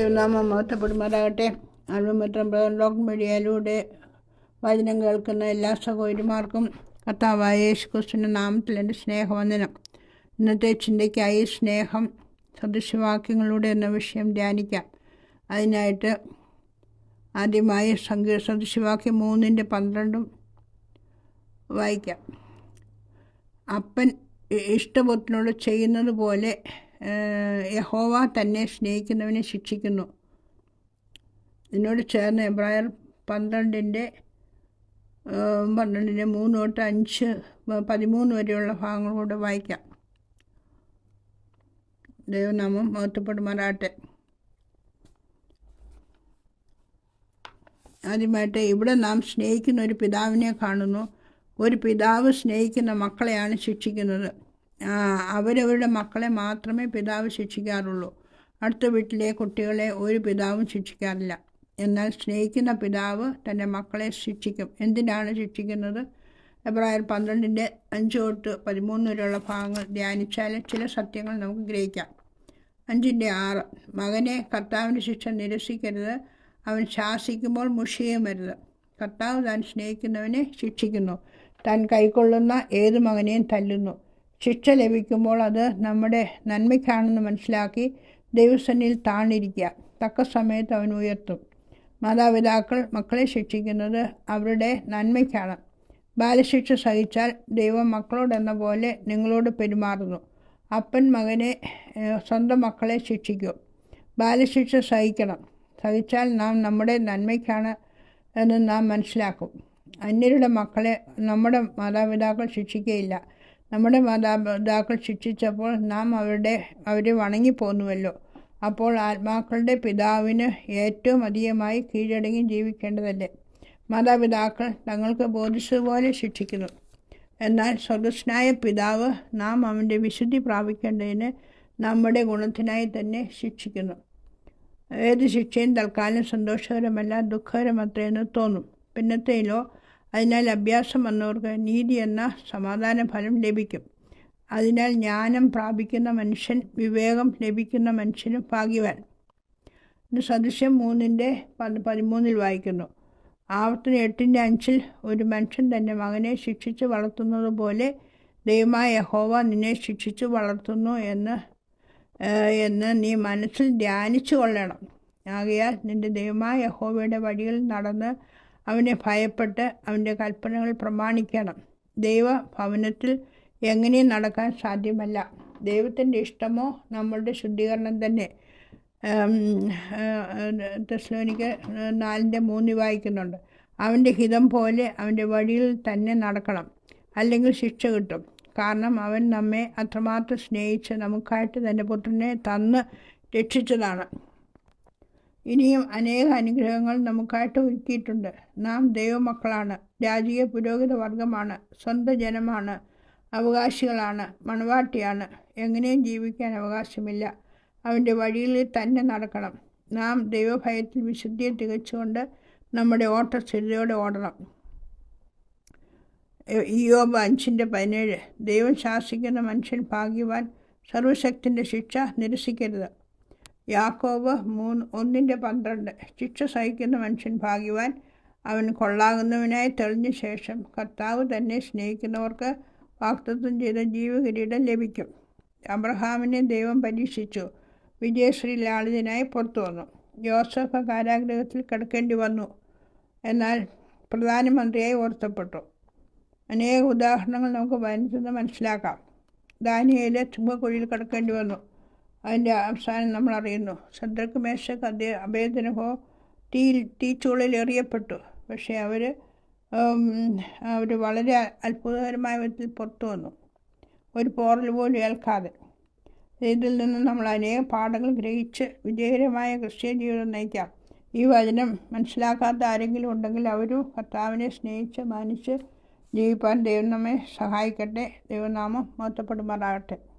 ദൈവനാമം മഹത്വപ്പെടുമാറാകട്ടെ. അൽവമിത്രം ലോക്ക് മീഡിയയിലൂടെ വചനം കേൾക്കുന്ന എല്ലാ സഹോദരിമാർക്കും കർത്താവായ യേശു ക്രിസ്തുവിന്റെ നാമത്തിൽ എന്റെ സ്നേഹവന്ദനം. ഇന്നത്തെ ചിന്തയ്ക്കായി സ്നേഹം സദൃശവാക്യങ്ങളുടെ എന്ന വിഷയം ധ്യാനിക്കാം. അതിനായിട്ട് ആദ്യമായി സംഗീത സദൃശവാക്യം മൂന്നിന്റെ പന്ത്രണ്ടും വായിക്കാം. അപ്പൻ ഇഷ്ടപുത്രനോട് ചെയ്യുന്നത് പോലെ യഹോവ തന്നെ സ്നേഹിക്കുന്നവനെ ശിക്ഷിക്കുന്നു. ഇതിനോട് ചേർന്ന് എബ്രായർ പന്ത്രണ്ടിന്റെ പന്ത്രണ്ടിന്റെ മൂന്ന് തൊട്ട് അഞ്ച് പതിമൂന്ന് വരെയുള്ള ഭാഗങ്ങൾ കൂടെ വായിക്കാം. ദൈവനാമം മഹത്വപ്പെടുമാറാട്ടെ ആദ്യമായിട്ട് ഇവിടെ നാം സ്നേഹിക്കുന്ന ഒരു പിതാവിനെ കാണുന്നു. ഒരു പിതാവ് സ്നേഹിക്കുന്ന മക്കളെയാണ് ശിക്ഷിക്കുന്നത്. അവരവരുടെ മക്കളെ മാത്രമേ പിതാവ് ശിക്ഷിക്കാറുള്ളൂ. അടുത്ത വീട്ടിലെ കുട്ടികളെ ഒരു പിതാവും ശിക്ഷിക്കാറില്ല. എന്നാൽ സ്നേഹിക്കുന്ന പിതാവ് തന്റെ മക്കളെ ശിക്ഷിക്കും. എന്തിനാണ് ശിക്ഷിക്കുന്നത്? എബ്രായർ പന്ത്രണ്ടിന്റെ അഞ്ച് തൊട്ട് പതിമൂന്ന് വരെയുള്ള ഭാഗങ്ങൾ ധ്യാനിച്ചാൽ ചില സത്യങ്ങൾ നമുക്ക് ഗ്രഹിക്കാം. അഞ്ചിന്റെ ആറ് മകനെ കർത്താവിന്റെ ശിക്ഷ നിരസിക്കരുത്. അവൻ ശാസിക്കുമ്പോൾ മുഷിയും വരുത് കർത്താവ് താൻ സ്നേഹിക്കുന്നവനെ ശിക്ഷിക്കുന്നു. താൻ കൈക്കൊള്ളുന്ന ഏത് മകനെയും തല്ലുന്നു. ശിക്ഷ ലഭിക്കുമ്പോൾ അത് നമ്മുടെ നന്മയ്ക്കാണെന്ന് മനസ്സിലാക്കി ദൈവസന്നിൽ താണിരിക്കുക. തക്ക സമയത്ത് അവൻ ഉയർത്തും. മാതാപിതാക്കൾ മക്കളെ ശിക്ഷിക്കുന്നത് അവരുടെ നന്മയ്ക്കാണ്. ബാലശിക്ഷ സഹിച്ചാൽ ദൈവം മക്കളോടെന്ന പോലെ നിങ്ങളോട് പെരുമാറുന്നു. അപ്പൻ മകനെ സ്വന്തം മക്കളെ ശിക്ഷിക്കും. ബാലശിക്ഷ സഹിക്കണം. സഹിച്ചാൽ നാം നമ്മുടെ നന്മയ്ക്കാണ് എന്ന് നാം മനസ്സിലാക്കും. അന്യരുടെ മക്കളെ നമ്മുടെ മാതാപിതാക്കൾ ശിക്ഷിക്കുകയില്ല നമ്മുടെ മാതാപിതാക്കൾ ശിക്ഷിച്ചപ്പോൾ നാം അവരുടെ അവരെ വണങ്ങിപ്പോന്നുവല്ലോ. അപ്പോൾ ആത്മാക്കളുടെ പിതാവിന് ഏറ്റവും അധികമായി കീഴടങ്ങി ജീവിക്കേണ്ടതല്ലേ? മാതാപിതാക്കൾ തങ്ങൾക്ക് ബോധിച്ചതുപോലെ ശിക്ഷിക്കുന്നു. എന്നാൽ സ്വർഗസ്നായ പിതാവ് നാം അവന്റെ വിശുദ്ധി പ്രാപിക്കേണ്ടതിന് നമ്മുടെ ഗുണത്തിനായി തന്നെ ശിക്ഷിക്കുന്നു. ഏത് ശിക്ഷയും തൽക്കാലം സന്തോഷകരമല്ല ദുഃഖകരമത്രയെന്ന് തോന്നും. പിന്നത്തേലോ അതിനാൽ അഭ്യാസം വന്നവർക്ക് നീതി എന്ന സമാധാന ഫലം ലഭിക്കും. അതിനാൽ ജ്ഞാനം പ്രാപിക്കുന്ന മനുഷ്യൻ വിവേകം ലഭിക്കുന്ന മനുഷ്യനും ഭാഗ്യവാൻ. ഇത് സദൃശ്യം മൂന്നിന്റെ പതിമൂന്നിൽ വായിക്കുന്നു. ആവർത്തന എട്ടിന്റെ അഞ്ചിൽ ഒരു മനുഷ്യൻ തന്റെ മകനെ ശിക്ഷിച്ച് വളർത്തുന്നത് പോലെ ദൈവമായ യഹോവ നിന്നെ ശിക്ഷിച്ച് വളർത്തുന്നു എന്ന് എന്ന് നീ മനസ്സിൽ ധ്യാനിച്ചു കൊള്ളണം. ആകയാൽ നിന്റെ ദൈവമായ യഹോവയുടെ വഴികളിൽ നടന്ന് അവനെ ഭയപ്പെട്ട് അവന്റെ കൽപ്പനകൾ പ്രമാണിക്കണം. ദൈവ ഭവനത്തിൽ എങ്ങനെയും നടക്കാൻ സാധ്യമല്ല. ദൈവത്തിന്റെ ഇഷ്ടമോ? നമ്മളുടെ ശുദ്ധീകരണം തന്നെ. തെസ്ലോനിക്ക് നാലിന്റെ മൂന്നി വായിക്കുന്നുണ്ട്. അവന്റെ ഹിതം പോലെ അവന്റെ വഴിയിൽ തന്നെ നടക്കണം. അല്ലെങ്കിൽ ശിക്ഷ കിട്ടും. കാരണം അവൻ നമ്മെ അത്രമാത്രം സ്നേഹിച്ച് നമുക്കായിട്ട് തന്റെ പുത്രനെ തന്ന് രക്ഷിച്ചതാണ്. ഇനിയും അനേക അനുഗ്രഹങ്ങൾ നമുക്കായിട്ട് ഒരുക്കിയിട്ടുണ്ട്. നാം ദൈവമക്കളാണ്. രാജകീയ പുരോഹിത വർഗമാണ്. സ്വന്തം ജനമാണ്. അവകാശികളാണ്. മണവാട്ടിയാണ്. എങ്ങനെയും ജീവിക്കാൻ അവകാശമില്ല. അവന്റെ വഴിയിൽ തന്നെ നടക്കണം. നാം ദൈവഭയത്തിൽ വിശുദ്ധിയെ തികച്ചുകൊണ്ട് നമ്മുടെ ഓട്ട സ്ഥിരതയോടെ ഓടണം. ഇയോബ് അഞ്ചിന്റെ പതിനേഴ്. ദൈവം ശാസിക്കുന്ന മനുഷ്യൻ ഭാഗ്യവാൻ സർവശക്തിന്റെ ശിക്ഷ നിരസിക്കരുത്. യാക്കോബ് മൂന്ന് ഒന്നിന്റെ പന്ത്രണ്ട്. ശിക്ഷ സഹിക്കുന്ന മനുഷ്യൻ ഭാഗ്യവാൻ. അവൻ കൊള്ളാകുന്നവനായി തെളിഞ്ഞ ശേഷം കർത്താവ് തന്നെ സ്നേഹിക്കുന്നവർക്ക് വാക്തത്വം ചെയ്ത ജീവകിരീടം ലഭിക്കും. അബ്രഹാമിനെ ദൈവം പരീക്ഷിച്ചു. വിജയശ്രീ ലാളിതനായി പുറത്തു വന്നു. ജോസഫ് കാരാഗ്രഹത്തിൽ കിടക്കേണ്ടി വന്നു. എന്നാൽ പ്രധാനമന്ത്രിയായി ഓർത്തപ്പെട്ടു അനേക ഉദാഹരണങ്ങൾ നമുക്ക് വരുന്നത് മനസ്സിലാക്കാം. ദാനിയയിലെ ചുമക്കുഴിയിൽ കിടക്കേണ്ടി വന്നു. അതിന്റെ അവസാനം നമ്മൾ അറിയുന്നു ശത്രുക്ക് മേശക്ക് അദ്ദേഹം അഭേദനഹോ തീയിൽ തീച്ചുള്ളിൽ എറിയപ്പെട്ടു. പക്ഷേ അവർ അവർ വളരെ അത്ഭുതകരമായ വിധത്തിൽ പുറത്തു വന്നു. ഒരു പോറൽ പോലും ഏൽക്കാതെ. ഇതിൽ നിന്ന് നമ്മൾ അനേക പാഠങ്ങൾ ഗ്രഹിച്ച് വിജയകരമായ ക്രിസ്ത്യൻ ജീവിതം നയിക്കാം. ഈ വചനം മനസ്സിലാക്കാത്ത ആരെങ്കിലും ഉണ്ടെങ്കിൽ അവരും കർത്താവിനെ സ്നേഹിച്ച് മാനിച്ച് ജീവിപ്പാൻ ദൈവം നമ്മെ സഹായിക്കട്ടെ. ദൈവനാമം മഹത്വപ്പെടുമാറാകട്ടെ.